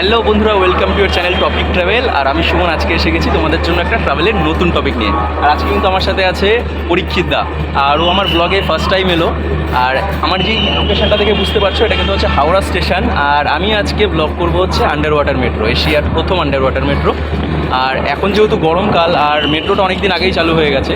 Hello বন্ধুরা welcome to your channel topic travel আর আমি সুমন, আজকে এসে গেছি তোমাদের জন্য একটা ট্রাভেলের নতুন টপিক নিয়ে। আর আজকে কিন্তু আমার সাথে আছে পরীক্ষিত দা। আর ও আমার ব্লগে ফার্স্ট টাইম এলো। আর আমার যে লোকেশনটা থেকে বুঝতে পারছ, এটা কিন্তু হচ্ছে হাওড়া স্টেশন আর আমি আজকে ব্লগ করব হচ্ছে আন্ডার ওয়াটার মেট্রো এশিয়ার প্রথম আন্ডার ওয়াটার মেট্রো আর এখন যেহেতু গরমকাল, আর মেট্রোটা অনেক দিন আগেই চালু হয়ে গেছে।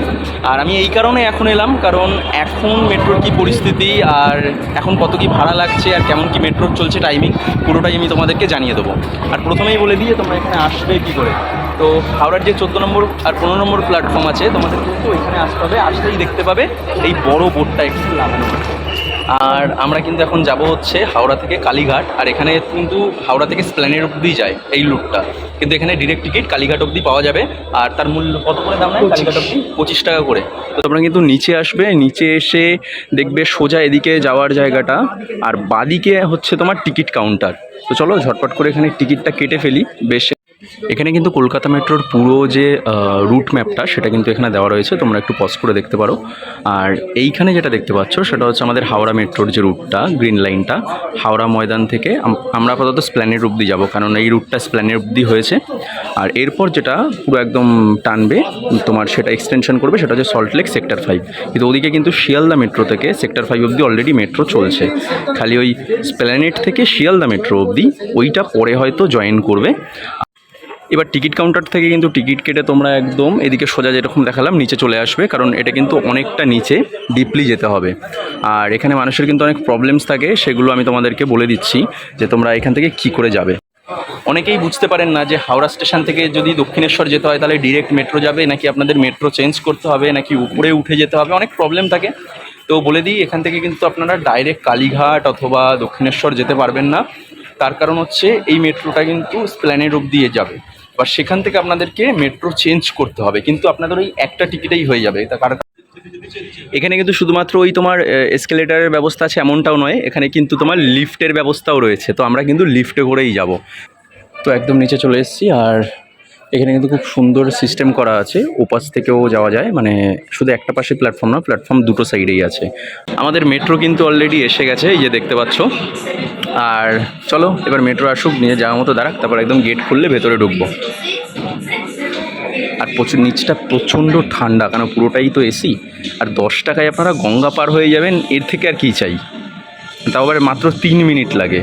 আর আমি এই কারণে এখন এলাম, কারণ এখন মেট্রোর কি পরিস্থিতি, আর এখন কত কি ভাড়া লাগছে, আর কেমন কি মেট্রোর চলছে টাইমিং পুরোটাই আমি তোমাদেরকে জানিয়ে দেবো। আর প্রথমেই বলে দিয়ে তোমরা এখানে আসবে কি করে? তো হাওড়ার যে চোদ্দ নম্বর আর পনেরো নম্বর প্ল্যাটফর্ম আছে, তোমাদের কিন্তু এখানে আসতে হবে। আসতেই দেখতে পাবে এই বড় বোর্ডটা একটু লাগানো। আর আমরা কিন্তু এখন যাব হচ্ছে হাওড়া থেকে কালীঘাট, আর এখানে কিন্তু হাওড়া থেকে স্প্ল্যানের অবধি যায় এই লুটটা কিন্তু এখানে ডিরেক্ট টিকিট কালীঘাট অবধি পাওয়া যাবে, আর তার মূল্য কত করে দাম নেয়? কালীঘাট অবধি পঁচিশ টাকা করে। তো তোমরা কিন্তু নিচে আসবে, নিচে এসে দেখবে সোজা এদিকে যাওয়ার জায়গাটা, আর বাদিকে হচ্ছে তোমার টিকিট কাউন্টার তো চলো ঝটপট করে এখানে টিকিটটা কেটে ফেলি, বেশ এখানে কিন্তু কলকাতা মেট্রোর পুরো যে রুট ম্যাপটা সেটা কিন্তু এখানে দেওয়া রয়েছে, তোমরা একটু পজ করে দেখতে পারো। আর এইখানে যেটা দেখতে পাচ্ছ সেটা হচ্ছে আমাদের হাওড়া মেট্রোর যে রুটটা গ্রিন লাইনটা হাওড়া ময়দান থেকে আমরা আপাতত স্প্ল্যানেট অবধি যাব, কারণ এই রুটটা স্প্ল্যানেট অবধি হয়েছে। আর এরপর যেটা পুরো একদম টানবে, তোমার সেটা এক্সটেনশন করবে, সেটা হচ্ছে সল্টলেক সেক্টর ফাইভ কিন্তু ওদিকে কিন্তু শিয়ালদা মেট্রো থেকে সেক্টর ফাইভ অব্দি অলরেডি মেট্রো চলছে। খালি ওই স্প্ল্যানেট থেকে শিয়ালদা মেট্রো অবধি, ওইটা পরে হয়তো জয়েন করবে। এবার টিকিট কাউন্টার থেকে কিন্তু টিকিট কেটে তোমরা একদম এদিকে সোজা যেরকম দেখালাম, নিচে চলে আসবে। কারণ এটা কিন্তু অনেকটা নিচে ডিপলি যেতে হবে। আর এখানে মানুষের কিন্তু অনেক প্রবলেমস থাকে, সেগুলো আমি তোমাদেরকে বলে দিচ্ছি যে তোমরা এখান থেকে কি করে যাবে। অনেকেই বুঝতে পারেন না যে হাওড়া স্টেশন থেকে যদি দক্ষিণেশ্বর যেতে হয়, তাহলে ডিরেক্ট মেট্রো যাবে, নাকি আপনাদের মেট্রো চেঞ্জ করতে হবে, নাকি উপরে উঠে যেতে হবে, অনেক প্রবলেম থাকে। তো বলে দিই, এখান থেকে কিন্তু আপনারা ডাইরেক্ট কালীঘাট অথবা দক্ষিণেশ্বর যেতে পারবেন না। তার কারণ হচ্ছে এই মেট্রোটা কিন্তু স্প্ল্যানের স্প্ল্যানেড অব্দি যাবে। বা সেখান থেকে আপনাদেরকে মেট্রো চেঞ্জ করতে হবে। কিন্তু আপনাদের ওই একটা টিকিটেই হয়ে যাবে। তার কারণ এখানে কিন্তু শুধুমাত্র ওই তোমার এসকেলেটারের ব্যবস্থা আছে এমনটাও নয়। এখানে কিন্তু তোমার লিফটের ব্যবস্থাও রয়েছে। তো আমরা কিন্তু লিফটে করেই যাব। তো একদম নিচে চলে এসেছি। আর এখানে কিন্তু খুব সুন্দর সিস্টেম করা আছে। ওপাশ থেকেও যাওয়া যায়। মানে শুধু একটা পাশে প্ল্যাটফর্ম না প্ল্যাটফর্ম দুটো সাইডেই আছে। আমাদের মেট্রো কিন্তু অলরেডি এসে গেছে। এই যে দেখতে পাচ্ছ। আর চলো, এবার মেট্রো আসুক নিয়ে যাওয়ার মতো দাঁড়াক, তারপর একদম গেট খুললে ভেতরে ঢুকবো। আর প্রচুর, নিচটা প্রচণ্ড ঠান্ডা কারণ পুরোটাই তো এসি। আর দশ টাকায় আপনারা গঙ্গা পার হয়ে যাবেন, এর থেকে আর কী চাই? তাও আবার মাত্র তিন মিনিট লাগে।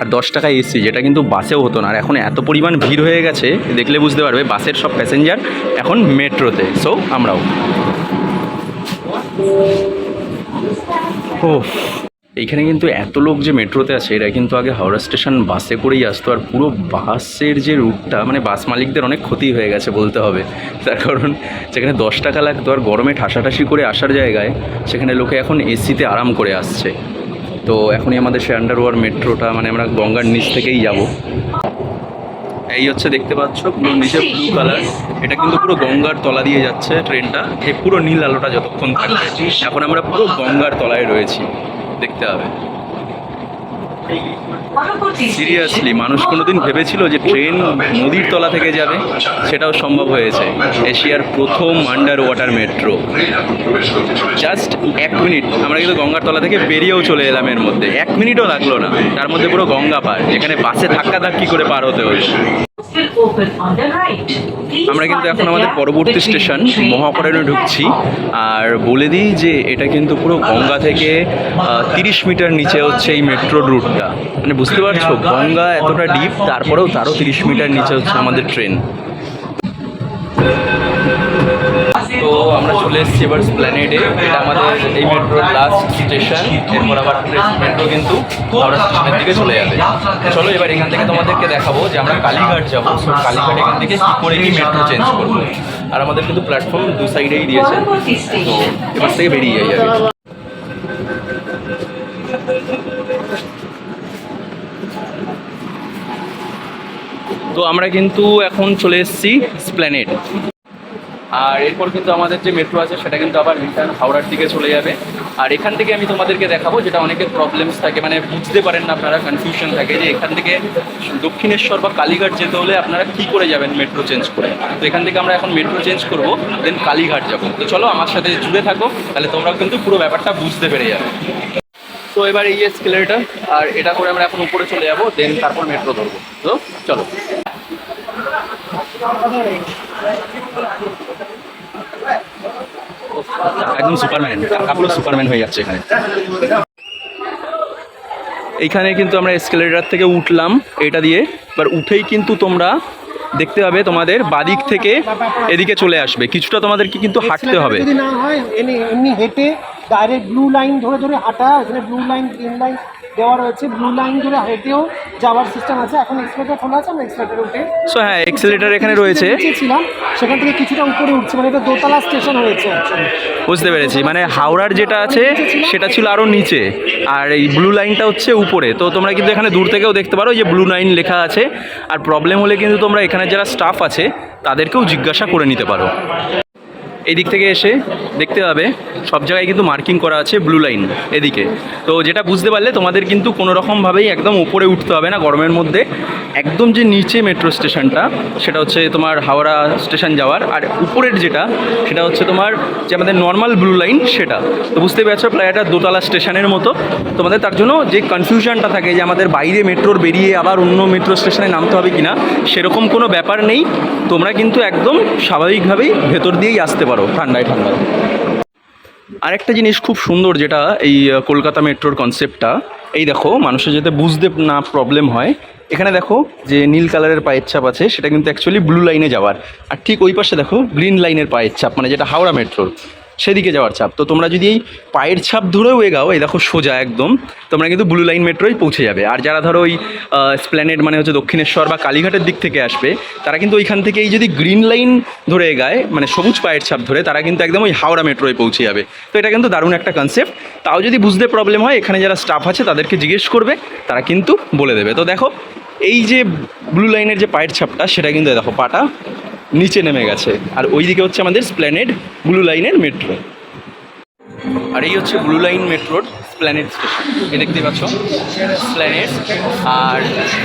আর দশ টাকায় এসি, যেটা কিন্তু বাসেও হতো না। আর এখন এত পরিমাণ ভিড় হয়ে গেছে, দেখলে বুঝতে পারবে, বাসের সব প্যাসেঞ্জার এখন মেট্রোতে। সো আমরাও। ও এইখানে কিন্তু এত লোক যে মেট্রোতে আছে, এরা কিন্তু আগে হাওড়া স্টেশন বাসে করেই আসতো, আর পুরো বাসের যে রুটটা মানে বাস মালিকদের অনেক ক্ষতি হয়ে গেছে বলতে হবে। তার কারণ যেখানে দশ টাকা লাগতো আর গরমে ঠাসাঠাসি করে আসার জায়গায়, সেখানে লোকে এখন এসিতে আরাম করে আসছে। তো এখনই আমাদের সে আন্ডারওয়ার মেট্রোটা মানে আমরা গঙ্গার নিচ থেকেই যাব। এই হচ্ছে দেখতে পাচ্ছ, পুরো নিচে ব্লু কালার এটা কিন্তু পুরো গঙ্গার তলা দিয়ে যাচ্ছে ট্রেনটা এই পুরো নীল আলোটা যতক্ষণ থাকবে। এখন আমরা পুরো গঙ্গার তলায় রয়েছি। দেখতে হবে। সিরিয়াসলি মানুষ কোনোদিন ভেবেছিল যে ট্রেন নদীর তলা থেকে যাবে? সেটাও সম্ভব হয়েছে। এশিয়ার প্রথম আন্ডার ওয়াটার মেট্রো জাস্ট এক মিনিট। আমরা কিন্তু গঙ্গার তলা থেকে বেরিয়েও চলে এলাম এর মধ্যে। এক মিনিটও লাগল না। তার মধ্যে পুরো গঙ্গা পার। যেখানে বাসে ধাক্কা ধাক্কি করে পার হতে হয়েছে আমরা কিন্তু এখন আমাদের পরবর্তী স্টেশন মহাকরণে ঢুকছি। আর বলে দিই যে এটা কিন্তু পুরো গঙ্গা থেকে তিরিশ মিটার নিচে হচ্ছে এই মেট্রো রুটটা মানে বুঝতে পারছ গঙ্গা এতটা ডিপ তারপরেও তারও তিরিশ মিটার নিচে হচ্ছে আমাদের ট্রেন চলে এসেছি এবার স্প্ল্যানেডে এটা আমাদের এই মেট্রোর লাস্ট স্টেশন এরপর আবার মেট্রো কিন্তু হাওড়া স্টেশনের দিকে চলে যাবে। চলো এবার এখান থেকে তোমাদেরকে দেখাবো যে আমরা কালীঘাট যাব। সো কালীঘাট এখান থেকে কী করে কি মেট্রো চেঞ্জ করব। আর আমাদের কিন্তু প্ল্যাটফর্ম দু সাইডেই দিয়েছে। তো এবার থেকে বেরিয়ে যাই আগে। তো আমরা কিন্তু এখন চলে এসেছি স্প্ল্যানেড আর এরপর কিন্তু আমাদের যে মেট্রো আছে, সেটা কিন্তু আবার রিটার্ন হাওড়ার দিকে চলে যাবে। আর এখান থেকে আমি তোমাদেরকে দেখাবো যেটা অনেকের প্রবলেমস থাকে মানে বুঝতে পারেন না আপনারা কনফিউশন থাকে যে এখান থেকে দক্ষিণেশ্বর বা কালীঘাট যেতে হলে আপনারা কি করে যাবেন মেট্রো চেঞ্জ করে? তো এখান থেকে আমরা এখন মেট্রো চেঞ্জ করব দেন কালীঘাট যাব। তো চলো আমার সাথে জুড়ে থাকো, তাহলে তোমরা কিন্তু পুরো ব্যাপারটা বুঝতে পেরে যাবে। তো এবার এই এসকেলেটার আর এটা করে আমরা এখন উপরে চলে যাব দেন তারপর মেট্রো ধরবো। তো চলো। একদম সুপারম্যান কাপড় সুপারম্যান হয়ে যাচ্ছে এখানে। এইখানে কিন্তু আমরা এসকেলেটার থেকে উঠলাম এটা দিয়ে। এবার উঠেই কিন্তু তোমরা দেখতে পাবে তোমাদের বাদিক থেকে এদিকে চলে আসবে। কিছুটা তোমাদেরকে কিন্তু হাঁটতে হবে। যদি না হয় এমনি এমনি হেঁটে ডাইরেক্ট ব্লু লাইন ধরে ধরে হাঁটা এখানে ব্লু লাইন গ্রিন লাইন দেওয়া রয়েছে। ব্লু লাইন ধরে হেঁটেও যাওয়ার সিস্টেম আছে এখন এক্সপ্রেটার খোলা আছে আমরা এক্সপ্রেটার উঠে সো হ্যাঁ এক্সেলেটার এখানে রয়েছে। ছিলাম সেখান থেকে কিছুটা উপরে উঠছে মানে এটা দোতলা স্টেশন হয়েছে বুঝতে পেরেছি মানে হাওড়ার যেটা আছে সেটা ছিল আরও নিচে। আর এই ব্লু লাইনটা হচ্ছে উপরে। তো তোমরা কিন্তু এখানে দূর থেকেও দেখতে পারো যে ব্লু লাইন লেখা আছে। আর প্রবলেম হলে কিন্তু তোমরা এখানে যারা স্টাফ আছে তাদেরকেও জিজ্ঞাসা করে নিতে পারো। এই দিক থেকে এসে দেখতে পাবে, সব জায়গায় কিন্তু মার্কিং করা আছে ব্লু লাইন এদিকে। তো যেটা বুঝতে পারলে তোমাদের কিন্তু কোনো রকমভাবেই একদম উপরে উঠতে হবে না গরমের মধ্যে। একদম যে নিচে মেট্রো স্টেশনটা সেটা হচ্ছে তোমার হাওড়া স্টেশন যাওয়ার। আর উপরের যেটা, সেটা হচ্ছে তোমার যে আমাদের নর্মাল ব্লু লাইন সেটা। তো বুঝতে পারছ প্রায় দোতলা স্টেশনের মতো। তোমাদের তার জন্য যে কনফিউশনটা থাকে যে আমাদের বাইরে মেট্রোর বেরিয়ে আবার অন্য মেট্রো স্টেশনে নামতে হবে কিনা, সেরকম কোনো ব্যাপার নেই। তোমরা কিন্তু একদম স্বাভাবিকভাবেই ভেতর দিয়েই আসতে পারো, ঠান্ডায় ঠান্ডায়। আরেকটা জিনিস খুব সুন্দর যেটা এই কলকাতা মেট্রোর কনসেপ্টটা এই দেখো, মানুষের যাতে বুঝতে না প্রবলেম হয় এখানে দেখো যে নীল কালারের পায়ের ছাপ আছে, সেটা কিন্তু অ্যাকচুয়ালি ব্লু লাইনে যাওয়ার। আর ঠিক ওই পাশে দেখো গ্রিন লাইনের পায়ের ছাপ মানে যেটা হাওড়া মেট্রোর সেদিকে যাওয়ার ছাপ। তো তোমরা যদি এই পায়ের ছাপ ধরেও এগাও, এই দেখো সোজা একদম, তোমরা কিন্তু ব্লু লাইন মেট্রোই পৌঁছে যাবে। আর যারা ধরো ওই স্প্ল্যানেড মানে হচ্ছে দক্ষিণেশ্বর বা কালীঘাটের দিক থেকে আসবে, তারা কিন্তু ওইখান থেকে এই যদি গ্রিন লাইন ধরে এগায় মানে সবুজ পায়ের ছাপ ধরে, তারা কিন্তু একদম ওই হাওড়া মেট্রোয় পৌঁছে যাবে। তো এটা কিন্তু দারুণ একটা কনসেপ্ট তাও যদি বুঝতে প্রবলেম হয়, এখানে যারা স্টাফ আছে, তাদেরকে জিজ্ঞেস করবে, তারা কিন্তু বলে দেবে। তো দেখো এই যে ব্লু লাইনের যে পায়ের ছাপটা, সেটা কিন্তু দেখো পাটা নিচে নেমে গেছে। আর ওইদিকে হচ্ছে আমাদের স্প্ল্যানেড ব্লু লাইনের মেট্রো আর এই হচ্ছে ব্লু লাইন মেট্রোর স্প্ল্যানেড স্টেশন এ দেখতে পাচ্ছ স্প্ল্যানেড আর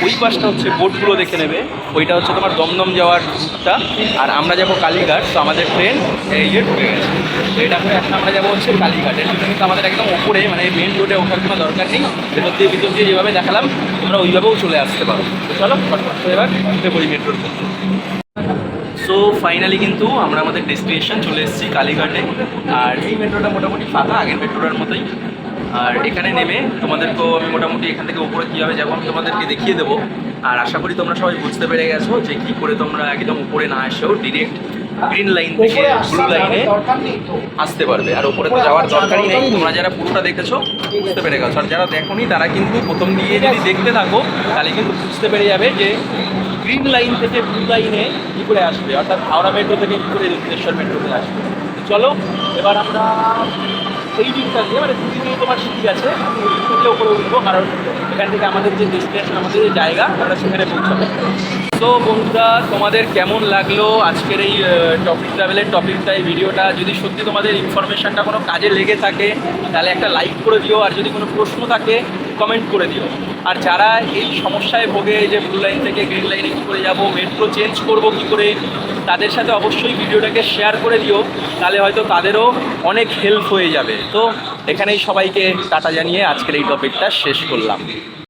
ওই পাশটা হচ্ছে বোটগুলো দেখে নেবে। ওইটা হচ্ছে তোমার দমদম যাওয়ারটা আর আমরা যাব কালীঘাট, তো আমাদের ট্রেন এই যে ঢুকে গেছে। তো এটা এখন আমরা যাব হচ্ছে কালীঘাট। এর জন্য কিন্তু আমাদের একদম ওপরে মানে মেন রোডে ওঠার কোনো দরকার নেই। ভেতর দিয়ে, ভিতর দিয়ে যেভাবে দেখালাম, তোমরা ওইভাবেও চলে আসতে পারো। চলো ফটফট এবার উঠে পড়ি মেট্রোর সো ফাইনালি কিন্তু আমরা আমাদের ডেস্টিনেশন চলে এসেছি কালীঘাটে। আর এই মেট্রোটা মোটামুটি ফাঁকা, আগের মেট্রোটার মতোই। আর এখানে নেমে তোমাদেরকেও আমি মোটামুটি এখান থেকে উপরে কীভাবে যাব আমি তোমাদেরকে দেখিয়ে দেবো। আর আশা করি তোমরা সবাই বুঝতে পেরে গেছো যে কী করে তোমরা একদম উপরে না এসেও ডিরেক্ট গ্রিন লাইন থেকে ব্লু লাইনে আসতে পারবে। আর ওপরে তো যাওয়ার দরকারই নেই। তোমরা যারা পুরোটা দেখেছ বুঝতে পেরে গেছো। আর যারা দেখোনি তারা কিন্তু প্রথম দিয়ে যদি দেখতে থাকো তাহলে কিন্তু বুঝতে পেরে যাবে যে গ্রিন লাইন থেকে ব্লু লাইনে কী করে আসবে। অর্থাৎ হাওড়া মেট্রো থেকে কী করে দক্ষিণেশ্বর মেট্রোতে আসবে। চলো এবার আমরা এই দিকটা দিয়ে মানে দুদিকেই তোমার সিটি আছে উপরে উঠবো কারণ এখান থেকে আমাদের যে ডেস্টিনেশন আমাদের যে জায়গা, আমরা সেখানে পৌঁছাবো। তো বন্ধুরা, তোমাদের কেমন লাগল আজকের এই টপিক ট্রাভেলের টপিকটা এই ভিডিওটা? যদি সত্যি তোমাদের ইনফরমেশনটা কোনো কাজে লেগে থাকে, তাহলে একটা লাইক করে দিও। আর যদি কোনো প্রশ্ন থাকে কমেন্ট করে দিও। আর যারা এই সমস্যায় ভোগে যে ব্লু লাইন থেকে গ্রিন লাইনে কী করে যাব মেট্রো চেঞ্জ করব কী করে, তাদের সাথে অবশ্যই ভিডিওটাকে শেয়ার করে দিও। তাহলে হয়তো তাদেরও অনেক হেল্প হয়ে যাবে। তো এখানেই সবাইকে টাটা জানিয়ে আজকের এই টপিকটা শেষ করলাম।